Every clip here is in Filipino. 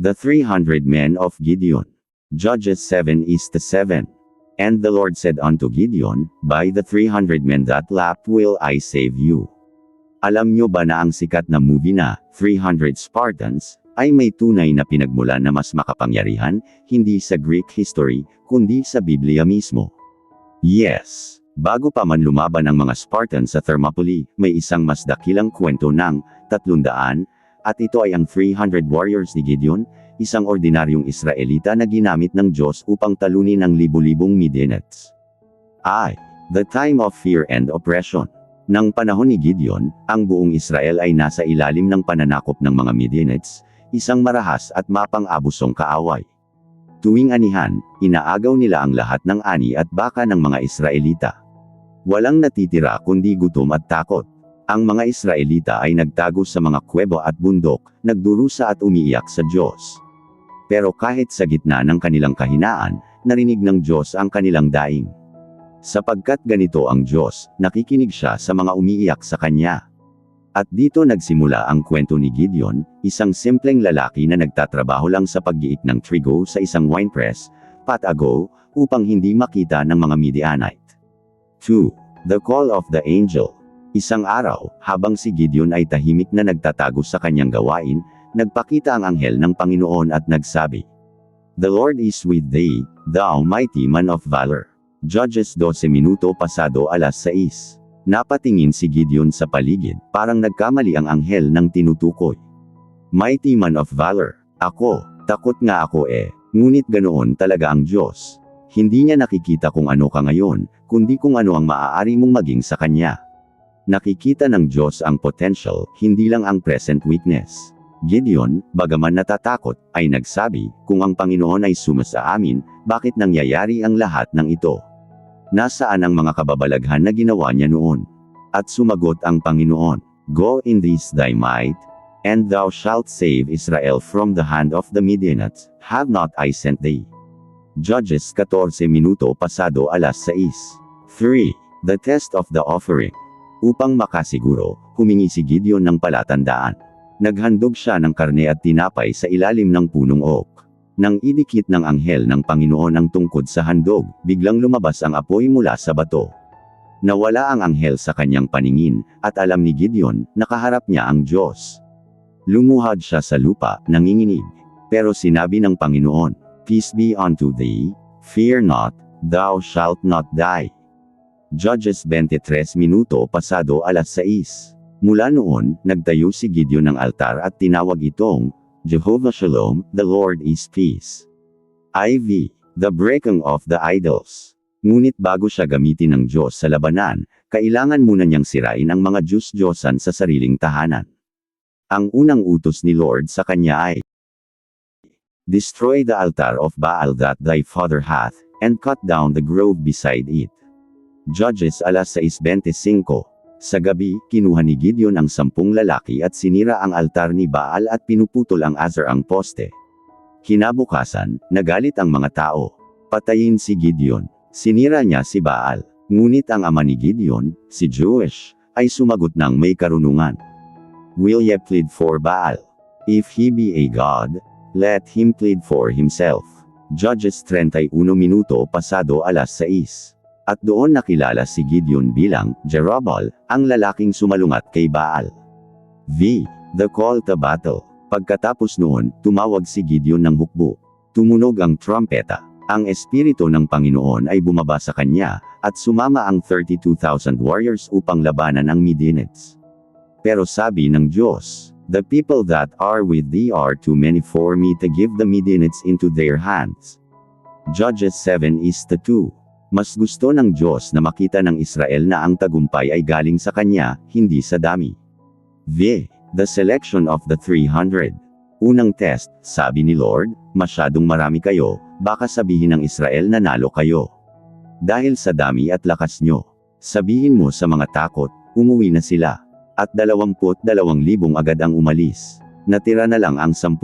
The 300 men of Gideon. Judges 7 is to 7. And the Lord said unto Gideon, By the 300 men that lap will I save you. Alam nyo ba na ang sikat na movie na, 300 Spartans, ay may tunay na pinagmulan na mas makapangyarihan, hindi sa Greek history, kundi sa Biblia mismo. Yes, bago pa man lumaban ang mga Spartans sa Thermopylae, may isang mas dakilang kwento ng 300, at ito ay ang 300 warriors ni Gideon, isang ordinaryong Israelita na ginamit ng Diyos upang talunin ang libu-libong Midianites. I. The time of fear and oppression. Nang panahon ni Gideon, ang buong Israel ay nasa ilalim ng pananakop ng mga Midianites, isang marahas at mapang-abusong kaaway. Tuwing anihan, inaagaw nila ang lahat ng ani at baka ng mga Israelita. Walang natitira kundi gutom at takot. Ang mga Israelita ay nagtago sa mga kuwebo at bundok, nagdurusa at umiiyak sa Diyos. Pero kahit sa gitna ng kanilang kahinaan, narinig ng Diyos ang kanilang daing. Sapagkat ganito ang Diyos, nakikinig siya sa mga umiiyak sa Kanya. At dito nagsimula ang kwento ni Gideon, isang simpleng lalaki na nagtatrabaho lang sa paggiik ng trigo sa isang winepress, patago, upang hindi makita ng mga Midianite. 2. The Call of the Angel. Isang araw, habang si Gideon ay tahimik na nagtatago sa kanyang gawain, nagpakita ang anghel ng Panginoon at nagsabi, The Lord is with thee, thou mighty man of valor. Judges 12 minuto pasado alas 6. Napatingin si Gideon sa paligid, parang nagkamali ang anghel ng tinutukoy. Mighty man of valor. Ako, takot nga ako eh. Ngunit ganoon talaga ang Diyos. Hindi niya nakikita kung ano ka ngayon, kundi kung ano ang maaari mong maging sa Kanya. Nakikita ng Diyos ang potential, hindi lang ang present weakness. Gideon, bagaman natatakot, ay nagsabi, kung ang Panginoon ay sumasa amin, bakit nangyayari ang lahat ng ito? Nasaan ang mga kababalaghan na ginawa niya noon? At sumagot ang Panginoon, Go in this thy might, and thou shalt save Israel from the hand of the Midianites, have not I sent thee? Judges 14 minuto pasado alas 6. 3. The test of the offering. Upang makasiguro, humingi si Gideon ng palatandaan. Naghandog siya ng karne at tinapay sa ilalim ng punong oak. Nang idikit ng anghel ng Panginoon ang tungkod sa handog, biglang lumabas ang apoy mula sa bato. Nawala ang anghel sa kanyang paningin, at alam ni Gideon, nakaharap niya ang Diyos. Lumuhad siya sa lupa, nanginginig. Pero sinabi ng Panginoon, Peace be unto thee, fear not, thou shalt not die. Judges 23 minuto pasado alas 6. Mula noon, nagtayo si Gideon ng altar at tinawag itong, Jehovah Shalom, the Lord is peace. IV. The breaking of the idols. Ngunit bago siya gamitin ng Diyos sa labanan, kailangan muna niyang sirain ang mga Diyos-Diyosan sa sariling tahanan. Ang unang utos ni Lord sa kanya ay, Destroy the altar of Baal that thy father hath, and cut down the grove beside it. Judges alas 6.25 Sa gabi, kinuha ni Gideon ang sampung lalaki at sinira ang altar ni Baal at pinuputol ang Azar ang poste. Kinabukasan, nagalit ang mga tao. Patayin si Gideon. Sinira niya si Baal. Ngunit ang ama ni Gideon, si Jewish, ay sumagot ng may karunungan. Will ye plead for Baal? If he be a god, let him plead for himself. Judges 31 minuto pasado alas 6. At doon nakilala si Gideon bilang, Jerubal, ang lalaking sumalungat kay Baal. V. The Call to Battle. Pagkatapos noon, tumawag si Gideon ng hukbo. Tumunog ang trumpeta. Ang espiritu ng Panginoon ay bumaba sa kanya, at sumama ang 32,000 warriors upang labanan ang Midianites. Pero sabi ng Diyos, The people that are with thee are too many for me to give the Midianites into their hands. Judges 7 is to 2. Mas gusto ng Diyos na makita ng Israel na ang tagumpay ay galing sa Kanya, hindi sa dami. V. The selection of the 300. Unang test, sabi ni Lord, masyadong marami kayo, baka sabihin ng Israel na nalo kayo. Dahil sa dami at lakas nyo. Sabihin mo sa mga takot, umuwi na sila. At 22,000 agad ang umalis. Natira na lang ang 10,000.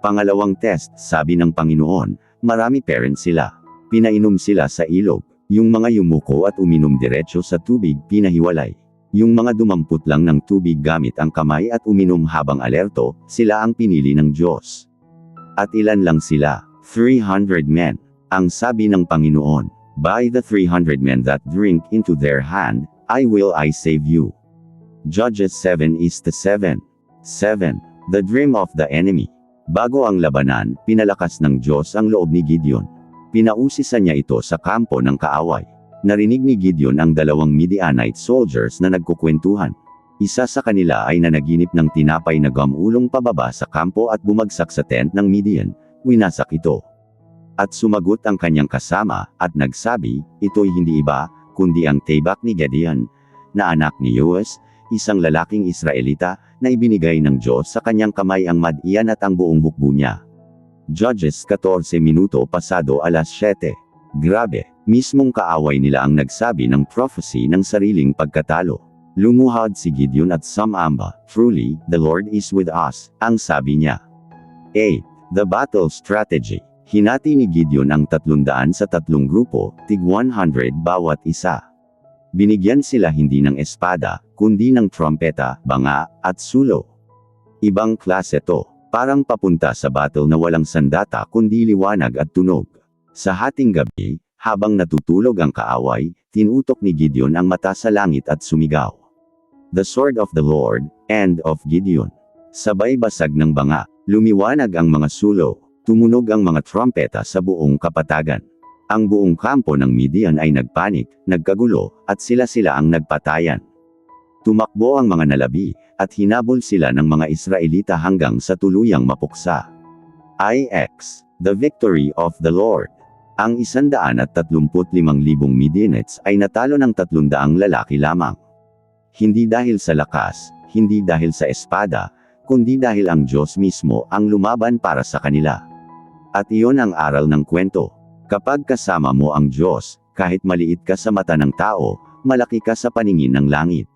Pangalawang test, sabi ng Panginoon, marami parents sila. Pinainom sila sa ilog. Yung mga yumuko at uminom diretso sa tubig pinahiwalay. Yung mga dumampot lang ng tubig gamit ang kamay at uminom habang alerto, sila ang pinili ng Diyos. At ilan lang sila? 300 men. Ang sabi ng Panginoon, By the 300 men that drink into their hand, I will I save you. Judges 7 is the 7. 7. The dream of the enemy. Bago ang labanan, pinalakas ng Diyos ang loob ni Gideon. Pinausisan niya ito sa kampo ng kaaway. Narinig ni Gideon ang dalawang Midianite soldiers na nagkukwentuhan. Isa sa kanila ay nanaginip ng tinapay na gamulong pababa sa kampo at bumagsak sa tent ng Midian, winasak ito. At sumagot ang kanyang kasama, at nagsabi, ito'y hindi iba, kundi ang tebak ni Gideon, na anak ni Yoas, isang lalaking Israelita, na ibinigay ng Diyos sa kanyang kamay ang madian at ang buong hukbo niya. Judges 14 minuto pasado alas 7. Grabe, mismong kaaway nila ang nagsabi ng prophecy ng sariling pagkatalo. Lumuhad si Gideon at sumamba, Truly, the Lord is with us, ang sabi niya. 8. The Battle Strategy Hinati ni Gideon ang 300 sa tatlong grupo, tig 100 bawat isa. Binigyan sila hindi ng espada, kundi ng trompeta, banga, at sulo. Ibang klase to, parang papunta sa battle na walang sandata kundi liwanag at tunog. Sa hating gabi, habang natutulog ang kaaway, tinutok ni Gideon ang mata sa langit at sumigaw. The sword of the Lord, and of Gideon. Sabay basag ng banga, lumiwanag ang mga sulo, Tumunog ang mga trompeta sa buong kapatagan. Ang buong kampo ng Midian ay nagpanik, nagkagulo, at sila-sila ang nagpatayan. Tumakbo ang mga nalabi, at hinabol sila ng mga Israelita hanggang sa tuluyang mapuksa. IX, the victory of the Lord. Ang 135,000 Midianites ay natalo ng 300 lalaki lamang. Hindi dahil sa lakas, hindi dahil sa espada, kundi dahil ang Diyos mismo ang lumaban para sa kanila. At iyon ang aral ng kwento. Kapag kasama mo ang Diyos, kahit maliit ka sa mata ng tao, malaki ka sa paningin ng langit.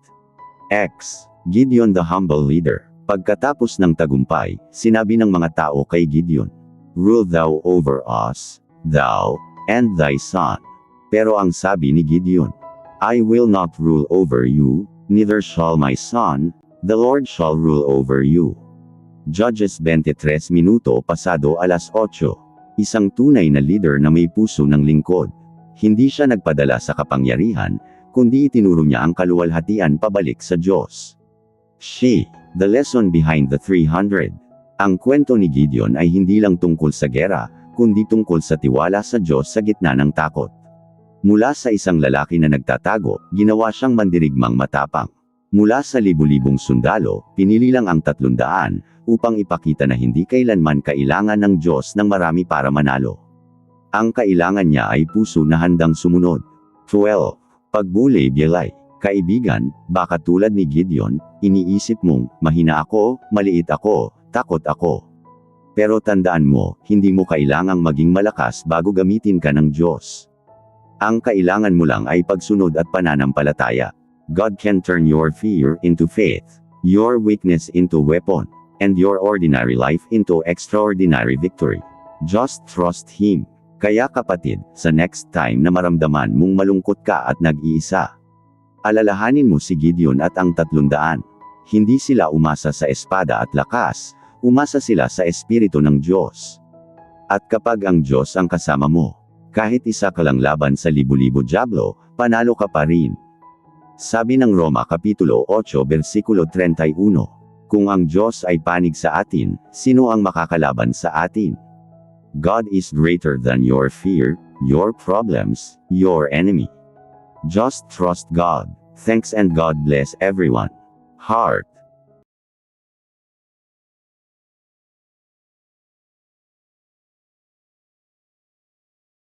X. Gideon the Humble Leader. Pagkatapos ng tagumpay, sinabi ng mga tao kay Gideon, Rule thou over us, thou, and thy son. Pero ang sabi ni Gideon, I will not rule over you, neither shall my son, the Lord shall rule over you. Judges 23 minuto pasado alas 8. Isang tunay na leader na may puso ng lingkod. Hindi siya nagpadala sa kapangyarihan, kundi itinuro niya ang kaluwalhatian pabalik sa Diyos. She, the lesson behind the 300. Ang kwento ni Gideon ay hindi lang tungkol sa gera, kundi tungkol sa tiwala sa Diyos sa gitna ng takot. Mula sa isang lalaki na nagtatago, ginawa siyang mandirigmang matapang. Mula sa libu-libong sundalo, pinili lang ang tatlundaan, upang ipakita na hindi kailanman kailangan ng Diyos ng marami para manalo. Ang kailangan niya ay puso na handang sumunod. 12. Pagbuli Bielay. Kaibigan, baka tulad ni Gideon, iniisip mong, mahina ako, maliit ako, takot ako. Pero tandaan mo, hindi mo kailangang maging malakas bago gamitin ka ng Diyos. Ang kailangan mo lang ay pagsunod at pananampalataya. God can turn your fear into faith, your weakness into weapon and your ordinary life into extraordinary victory. Just trust Him. Kaya kapatid, sa next time na maramdaman mong malungkot ka at nag-iisa, alalahanin mo si Gideon at ang tatlundaan. Hindi sila umasa sa espada at lakas, umasa sila sa Espiritu ng Diyos. At kapag ang Diyos ang kasama mo, kahit isa ka lang laban sa libu-libo diablo, panalo ka pa rin. Sabi ng Roma Kapitulo 8 versikulo 31. Kung ang Diyos ay panig sa atin, sino ang makakalaban sa atin? God is greater than your fear, your problems, your enemy. Just trust God. Thanks and God bless everyone. Heart.